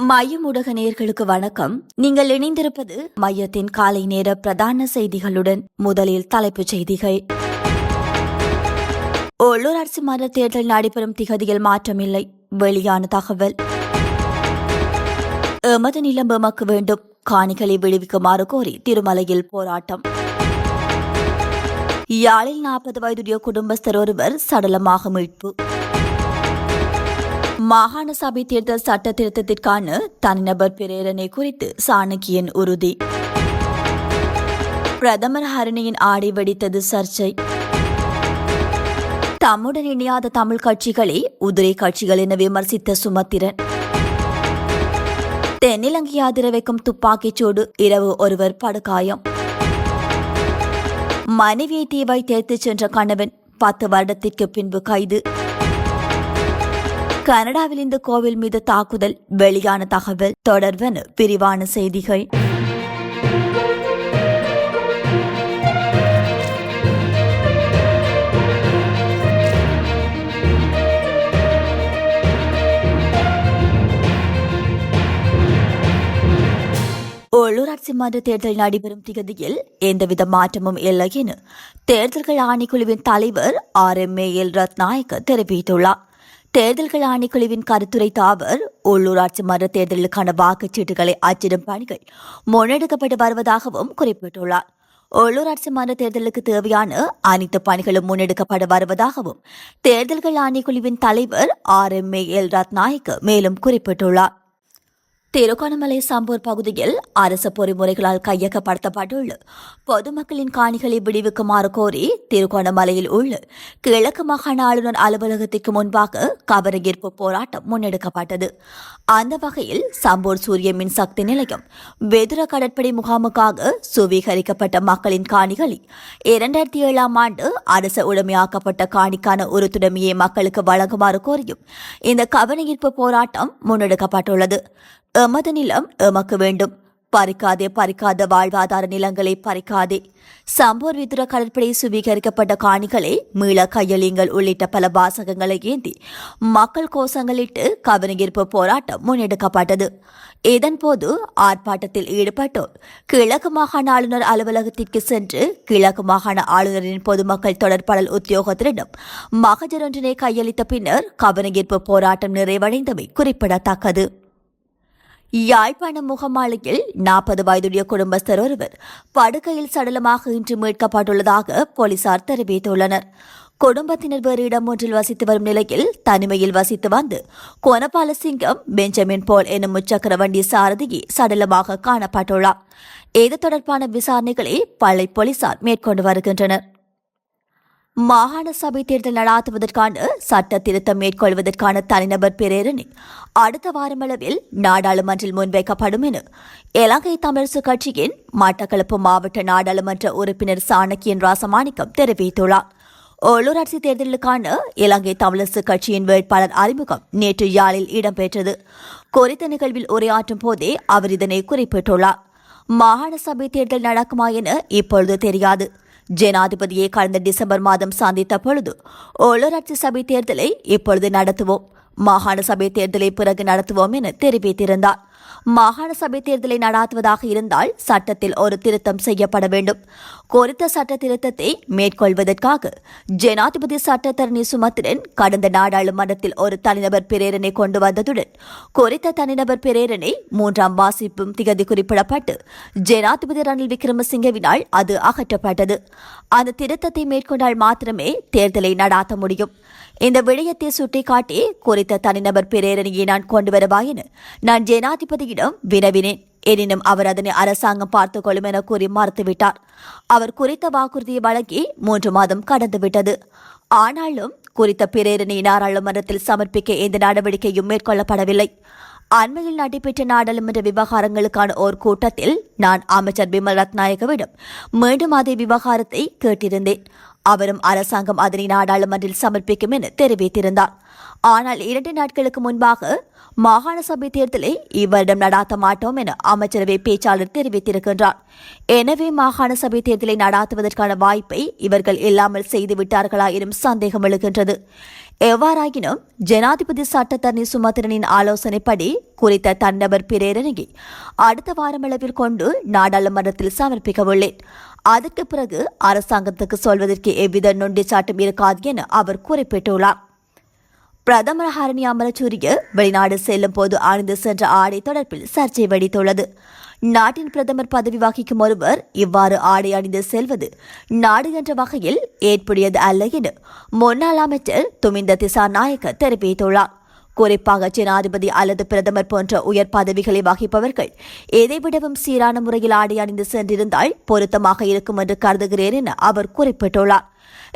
மையம் நேர்களுக்கு வணக்கம். நீங்கள் இணைந்திருப்பது மையத்தின் காலை நேர பிரதான செய்திகளுடன் முதலில் தலைப்புச் செய்திகள். உள்ளூராட்சி மன்ற தேர்தல் நடைபெறும் திகதியில் மாற்றமில்லை. வெளியான தகவல். எமது நிலம் எமக்கு வேண்டும். காணிகளை விடுவிக்குமாறு கோரி திருமலையில் போராட்டம். யாழில் நாற்பது வயதுடைய குடும்பஸ்தர் ஒருவர் சடலமாக மீட்பு. மாகாண சபை தேர்தல் சட்ட திருத்தத்திற்கான தனிநபர் பிரேரணை குறித்து சாணக்கியன் உறுதி. பிரதமர் ஹரணியின் ஆடை வெடித்தது சர்ச்சை. தம்முடன் இணையாத தமிழ் கட்சிகளை உதிரை கட்சிகள் என விமர்சித்த சுமத்திரன். தென்னிலங்கை ஆதர வைக்கும் துப்பாக்கிச் சூடு இரவு ஒருவர் படுகாயம். மனைவியை தீ வைத்தேத்துச் சென்ற கணவன் பத்து வருடத்திற்கு பின்பு கைது. கனடாவில் இந்த கோவில் மீது தாக்குதல். வெளியான தகவல் தொடர்வன விரிவான செய்திகள். உள்ளூராட்சி மன்ற தேர்தல் நடைபெறும் திகதியில் எந்தவித மாற்றமும் இல்லை என தேர்தல்கள் ஆணைக்குழுவின் தலைவர் R M A L Ratnayake தெரிவித்துள்ளார். தேர்தல்கள் ஆணைக்குழுவின் கருத்துரைத்த அவர் உள்ளூராட்சி மன்ற தேர்தலுக்கான வாக்குச்சீட்டுகளை அச்சிடும் பணிகள் முன்னெடுக்கப்பட்டு வருவதாகவும் குறிப்பிட்டுள்ளார். உள்ளூராட்சி மன்ற தேர்தலுக்கு தேவையான அனைத்து பணிகளும் முன்னெடுக்கப்பட வருவதாகவும் தேர்தல்கள் ஆணைக்குழுவின் தலைவர் R M A L Ratnayake மேலும் குறிப்பிட்டுள்ளார். திருகோணமலை சம்பூர் பகுதியில் அரசு பொறிமுறைகளால் கையகப்படுத்தப்பட்டுள்ள பொதுமக்களின் காணிகளை விடுவிக்குமாறு கோரி திருகோணமலையில் உள்ள கிழக்கு மாகாண ஆளுநர் அலுவலகத்திற்கு முன்பாக கவனஈர்ப்பு போராட்டம் முன்னெடுக்கப்பட்டது. அந்த வகையில் சம்பூர் சூரிய மின்சக்தி நிலையம் வெதுர கடற்படை முகாமுக்காக சுவீகரிக்கப்பட்ட மக்களின் காணிகளை இரண்டாயிரத்தி ஏழாம் ஆண்டு அரசு உடைமையாக்கப்பட்ட காணிக்கான உறுத்துடைமையை மக்களுக்கு வழங்குமாறு கோரியும் இந்த கவனஈர்ப்பு போராட்டம் முன்னெடுக்கப்பட்டுள்ளது. எமது நிலம் எமக்கு வேண்டும். பறிக்காதே பறிக்காத வாழ்வாதார நிலங்களை பறிக்காதே. சம்பூர் விதுர கடற்படை சுவீகரிக்கப்பட்ட காணிகளை மீள கையளிங்கள் உள்ளிட்ட பல வாசகங்களை ஏந்தி மக்கள் கோஷங்களிட்டு கவனஈர்ப்பு போராட்டம் முன்னெடுக்கப்பட்டது. இதன்போது ஆர்ப்பாட்டத்தில் ஈடுபட்டோர் கிழக்கு மாகாண ஆளுநர் அலுவலகத்திற்கு சென்று கிழக்கு மாகாண ஆளுநரின் பொதுமக்கள் தொடர்பாடல் உத்தியோகத்தரிடம் மகஜரொன்றினை கையளித்த பின்னர் கவனஈர்ப்பு போராட்டம் நிறைவடைந்தமை குறிப்பிடத்தக்கது. யாழ்ப்பாணம் முகமாலையில் நாற்பது வயதுடைய குடும்பஸ்தர் ஒருவர் படுக்கையில் சடலமாக இன்று மீட்கப்பட்டுள்ளதாக போலீசார் தெரிவித்துள்ளனர். குடும்பத்தினர் வேறு இடம் ஒன்றில் வசித்து வரும் நிலையில் தனிமையில் வசித்து வந்து கோனபாலசிங்கம் பெஞ்சமின் போல் எனும் முச்சக்கர வண்டி சாரதியை சடலமாக காணப்பட்டுள்ளார். இது தொடர்பான விசாரணைகளை பள்ளி போலீசார் மேற்கொண்டு வருகின்றனர். மாகாண சபை தேர்தல் நடாத்துவதற்கான சட்ட திருத்தம் மேற்கொள்வதற்கான தனிநபர் பிரேரணை அடுத்த வாரமளவில் நாடாளுமன்றில் முன்வைக்கப்படும் என இலங்கை தமிழரசு கட்சியின் மட்டக்களப்பு மாவட்ட நாடாளுமன்ற உறுப்பினர் சாணக்கியன் ராசமாணிக்கம் தெரிவித்துள்ளார். உள்ளூராட்சி தேர்தலுக்கான இலங்கை தமிழரசு கட்சியின் வேட்பாளர் அறிமுகம் நேற்று யாழில் இடம்பெற்றது. குறித்த நிகழ்வில் உரையாற்றும் போதே அவர் இதனை குறிப்பிட்டுள்ளார். மாகாண சபை தேர்தல் நடக்குமா என இப்பொழுது தெரியாது. ஜனாதிபதியை கடந்த டிசம்பர் மாதம் சந்தித்த பொழுது உள்ளூராட்சி சபை தேர்தலை இப்பொழுது நடத்துவோம். மாகாண சபை தேர்தலை பிறகு நடத்துவோம் என தெரிவித்திருந்தார். மாகாண சபை தேர்தலை நடாத்துவதாக இருந்தால் சட்டத்தில் ஒரு திருத்தம் செய்யப்பட வேண்டும். குறித்த சட்ட திருத்தத்தை மேற்கொள்வதற்காக ஜனாதிபதி சட்டத்தரணி சுமத்திரன் கடந்த நாடாளுமன்றத்தில் ஒரு தனிநபர் பிரேரணை கொண்டு வந்ததுடன் குறித்த தனிநபர் பிரேரணை மூன்றாம் வாசிப்பும் திகதி குறிப்பிடப்பட்டு ஜனாதிபதி ரணில் விக்ரமசிங்கவினால் அது அகற்றப்பட்டது. அந்த திருத்தத்தை மேற்கொண்டால் மாத்திரமே தேர்தலை நடாத்த முடியும். இந்த விடயத்தை சுட்டிக்காட்டி குறித்த தனிநபர் பிரேரணையை நான் கொண்டு வரவா என நான் ஜனாதிபதியிடம் வினவினேன். எனினும் அவர் அதனை அரசாங்கம் பார்த்துக் கொள்ளும் என கூறி மறுத்துவிட்டார். அவர் குறித்த வாக்குறுதியை வழங்கி மூன்று மாதம் கடந்துவிட்டது. ஆனாலும் குறித்த பிரேரணை நாடாளுமன்றத்தில் சமர்ப்பிக்க எந்த நடவடிக்கையும் மேற்கொள்ளப்படவில்லை. அண்மையில் நடைபெற்ற நாடாளுமன்ற விவகாரங்களுக்கான ஓர் கூட்டத்தில் நான் அமைச்சர் பிமல் ரத்நாயகவிடம் மீண்டும் அதே விவகாரத்தை கேட்டிருந்தேன். அவரும் அரசாங்கம் அதனை நாடாளுமன்றில் சமர்ப்பிக்கும் என தெரிவித்திருந்தார். ஆனால் இரண்டு நாட்களுக்கு முன்பாக மாகாண சபை தேர்தலை இவரிடம் நடாத்த மாட்டோம் என அமைச்சரவை பேச்சாளர் தெரிவித்திருக்கின்றார். எனவே மாகாண சபை தேர்தலை நடாத்துவதற்கான வாய்ப்பை இவர்கள் இல்லாமல் செய்துவிட்டார்களா எனும் சந்தேகம் எழுகின்றது. எவ்வாறாயினும் ஜனாதிபதி சட்டத்தரணி சுமத்திரனின் ஆலோசனைப்படி குறித்த தன்னபர் பிரேரணையை அடுத்த வாரமளவில் கொண்டு நாடாளுமன்றத்தில் சமர்ப்பிக்க உள்ளேன் அதற்கு பிறகு அரசாங்கத்துக்கு சொல்வதற்கு எவ்வித நொண்டிச்சாட்டும் இருக்காது என அவர் குறிப்பிட்டுள்ளார். பிரதமர் ஹரணி அமரசூரிய வெளிநாடு செல்லும் போது அணிந்து சென்ற ஆடை தொடர்பில் சர்ச்சை வெடித்துள்ளது. நாட்டின் பிரதமர் பதவி வகிக்கும் ஒருவர் இவ்வாறு ஆடை அணிந்து செல்வது நாடு என்ற வகையில் ஏற்புடையது அல்ல என முன்னாள் அமைச்சர் துமிந்த திசா நாயக்க தெரிவித்துள்ளார். குறிப்பாக ஜனாதிபதி அல்லது பிரதமர் போன்ற உயர் பதவிகளை வகிப்பவர்கள் எதைவிடவும் சீரான முறையில் ஆடை அணிந்து சென்றிருந்தால் பொருத்தமாக இருக்கும் என்று கருதுகிறேன் என அவர் குறிப்பிட்டுள்ளார்.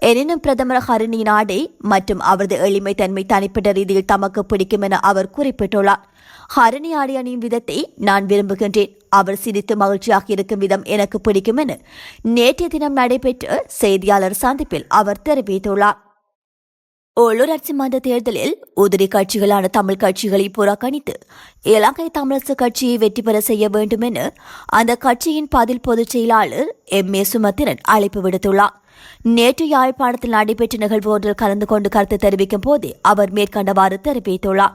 எனினும் பிரதமர் ஹரிணி நாடே மற்றும் அவரது எளிமை தன்மை தனிப்பட்ட ரீதியில் தமக்கு பிடிக்கும் என அவர் குறிப்பிட்டுள்ளார். ஹரிணி ஆடை அணியும் விதத்தை நான் விரும்புகின்றேன். அவர் சிரித்து மகிழ்ச்சியாக இருக்கும் விதம் எனக்கு பிடிக்கும் என நேற்றைய தினம் நடைபெற்ற செய்தியாளர் சந்திப்பில் அவர் தெரிவித்துள்ளார். உள்ளூராட்சி மன்ற தேர்தலில் உதிரி கட்சிகளான தமிழ் கட்சிகளை புறக்கணித்து இலங்கை தமிழரசு கட்சியை வெற்றி பெற செய்ய வேண்டும் என அந்த கட்சியின் பதில் பொதுச் செயலாளர் எம் ஏ சுமத்திரன் அழைப்பு விடுத்துள்ளார். நேற்று யாழ்ப்பாணத்தில் நடைபெற்ற நிகழ்வு ஒன்றில் கலந்து கொண்டு கருத்து தெரிவிக்கும் போதே அவர் மேற்கண்டவாறு தெரிவித்துள்ளார்.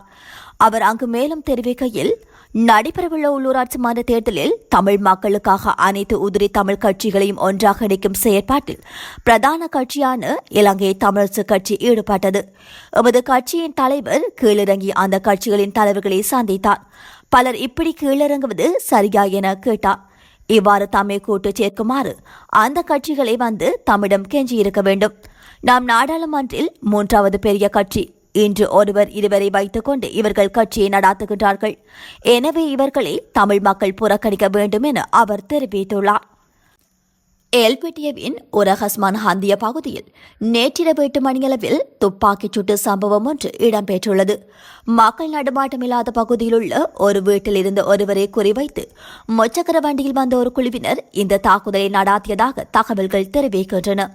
அவர் அங்கு மேலும் தெரிவிக்கையில் நடைபெறவுள்ள உள்ளூராட்சி மன்ற தேர்தலில் தமிழ் மக்களுக்காக அனைத்து உதிரி தமிழ் கட்சிகளையும் ஒன்றாக இணைக்கும் செயற்பாட்டில் பிரதான கட்சியான இலங்கை தமிழரசு கட்சி ஈடுபட்டது. எமது கட்சியின் தலைவர் கீழிறங்கி அந்த கட்சிகளின் தலைவர்களை சந்தித்தார். பலர் இப்படி கீழிறங்குவது சரியா என கேட்டார். இவ்வாறு தம்மை கூட்டு சேர்க்குமாறு அந்த கட்சிகளை வந்து தம்மிடம் கெஞ்சியிருக்க வேண்டும். நாம் நாடாளுமன்றில் மூன்றாவது பெரிய கட்சி. இன்று ஒருவர் இருவரை வைத்துக் கொண்டு இவர்கள் கட்சியை நடாத்துகின்றார்கள். எனவே இவர்களை தமிழ் மக்கள் புறக்கணிக்க வேண்டும் என அவர் தெரிவித்துள்ளார். எல்பிட்டியவின் உரஹஸ்மான் ஹந்திய பகுதியில் நேற்றிரவு எட்டு மணியளவில் துப்பாக்கிச் சூட்டு சம்பவம் ஒன்று இடம்பெற்றுள்ளது. மக்கள் நடுமாட்டமில்லாத பகுதியில் உள்ள ஒரு வீட்டில் இருந்த ஒருவரை குறிவைத்து முச்சக்கர வண்டியில் வந்த ஒரு குழுவினர் இந்த தாக்குதலை நடாத்தியதாக தகவல்கள் தெரிவிக்கின்றன.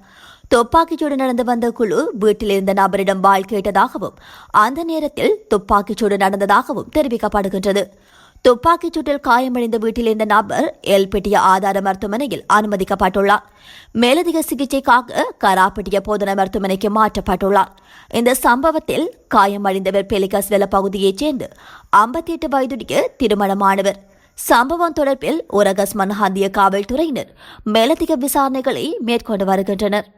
துப்பாக்கிச்சூடு நடந்து வந்த குழு வீட்டில் இருந்த நபரிடம் வாழ் கேட்டதாகவும் அந்த நேரத்தில் துப்பாக்கிச்சூடு நடந்ததாகவும் தெரிவிக்கப்படுகின்றது. துப்பாக்கிச் சூட்டில் காயமடைந்த வீட்டில் இருந்த நபர் எல்பெட்டிய ஆதார மருத்துவமனையில் அனுமதிக்கப்பட்டுள்ளார். மேலதிக சிகிச்சைக்காக கராப்பட்டிய போதன மருத்துவமனைக்கு மாற்றப்பட்டுள்ளார். இந்த சம்பவத்தில் காயமடைந்தவர் பெலிகஸ்வெல பகுதியைச் சேர்ந்து ஐம்பத்தி எட்டு வயதுடைய திருமணமானவர் சம்பவம் தொடர்பில் உரகஸ் மன்ஹாந்திய காவல்துறையினர் மேலதிக விசாரணைகளை மேற்கொண்டு வருகின்றனர்.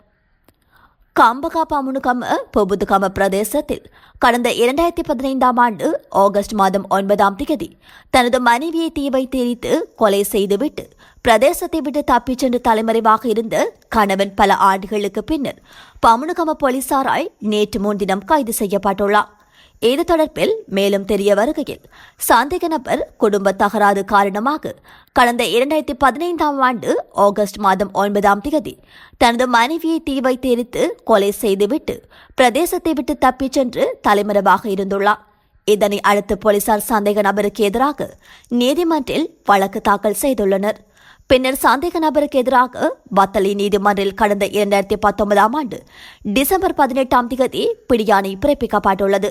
கம்பகா பமுனுகம பொபுதுகம பிரதேசத்தில் கடந்த இரண்டாயிரத்தி பதினைந்தாம் ஆண்டு ஆகஸ்ட் மாதம் ஒன்பதாம் தேதி தனது மனைவியை தீ வைத்து எரித்து கொலை செய்துவிட்டு பிரதேசத்தை விட்டு தப்பிச் சென்று தலைமறைவாக இருந்த கணவன் பல ஆண்டுகளுக்கு பின்னர் பமுனுகம போலீசாரால் நேற்று முன்தினம் கைது செய்யப்பட்டுள்ளார். இது தொடர்பில் மேலும் தெரிய வருகையில் சந்தேக நபர் குடும்ப தகராறு காரணமாக கடந்த இரண்டாயிரத்தி பதினைந்தாம் ஆண்டு ஆகஸ்ட் மாதம் ஒன்பதாம் தேதி தனது மனைவியை தீ வைத்து எரித்து கொலை செய்துவிட்டு பிரதேசத்தை விட்டு தப்பிச் சென்று தலைமறைவாக இருந்துள்ளார். இதனை அடுத்து போலீசார் சந்தேக நபருக்கு எதிராக நீதிமன்றில் வழக்கு தாக்கல் செய்துள்ளனர். பின்னர் சந்தேக நபருக்கு எதிராக வத்தலி நீதிமன்றில் கடந்த இரண்டாயிரத்தி பத்தொன்பதாம் ஆண்டு டிசம்பர் பதினெட்டாம் தேதி பிடியாணை பிறப்பிக்கப்பட்டுள்ளது.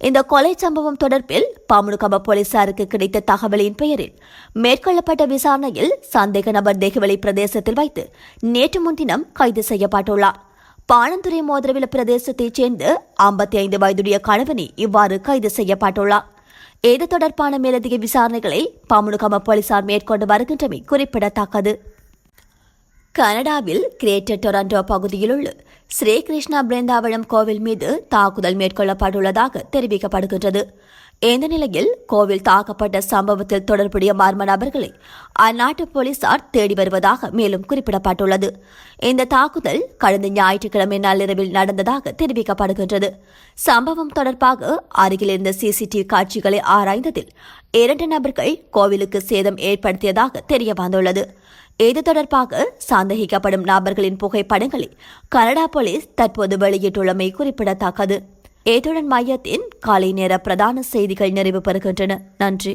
இந்த கொலை சம்பவம் தொடர்பில் பாமுனுகம போலீசாருக்கு கிடைத்த தகவலின் பெயரில் மேற்கொள்ளப்பட்ட விசாரணையில் சந்தேக நபர் தேகவெளி பிரதேசத்தில் வைத்து நேற்று முன்தினம் கைது செய்யப்பட்டுள்ளார். பாணந்துறை மோதிரவில பிரதேசத்தைச் சேர்ந்த ஐம்பத்தி ஐந்து வயதுடைய கணவனை இவ்வாறு கைது செய்யப்பட்டுள்ளார். இது தொடர்பான மேலதிக விசாரணைகளை பாமுனுகம போலீசார் மேற்கொண்டு வருகின்றமை குறிப்பிடத்தக்கது. கனடாவில் கிரேட்டர் டொரண்டோ பகுதியில் உள்ள ஸ்ரீகிருஷ்ணா பிருந்தாவளம் பிருந்தாவனம் கோவில் மீது தாக்குதல் மேற்கொள்ளப்பட்டுள்ளதாக தெரிவிக்கப்படுகின்றது. இந்த நிலையில் கோவில் தாக்கப்பட்ட சம்பவத்தில் தொடர்புடைய மர்ம நபர்களை அந்நாட்டு போலீசார் தேடி வருவதாக மேலும் குறிப்பிடப்பட்டுள்ளது. இந்த தாக்குதல் கடந்த ஞாயிற்றுக்கிழமை நள்ளிரவில் நடந்ததாக தெரிவிக்கப்படுகின்றது. சம்பவம் தொடர்பாக அருகில் இருந்த சிசிடிவி காட்சிகளை ஆராய்ந்ததில் இரண்டு நபர்கள் கோவிலுக்கு சேதம் ஏற்படுத்தியதாக தெரிய வந்துள்ளது இது தொடர்பாக சந்தேகிக்கப்படும் நபர்களின் புகைப்படங்களை கனடா போலீஸ் தற்போது வெளியிட்டுள்ளமை குறிப்பிடத்தக்கது. ஏதுடன் மையத்தின் காலை நேர பிரதான செய்திகள் நிறைவு பெறுகின்றன. நன்றி.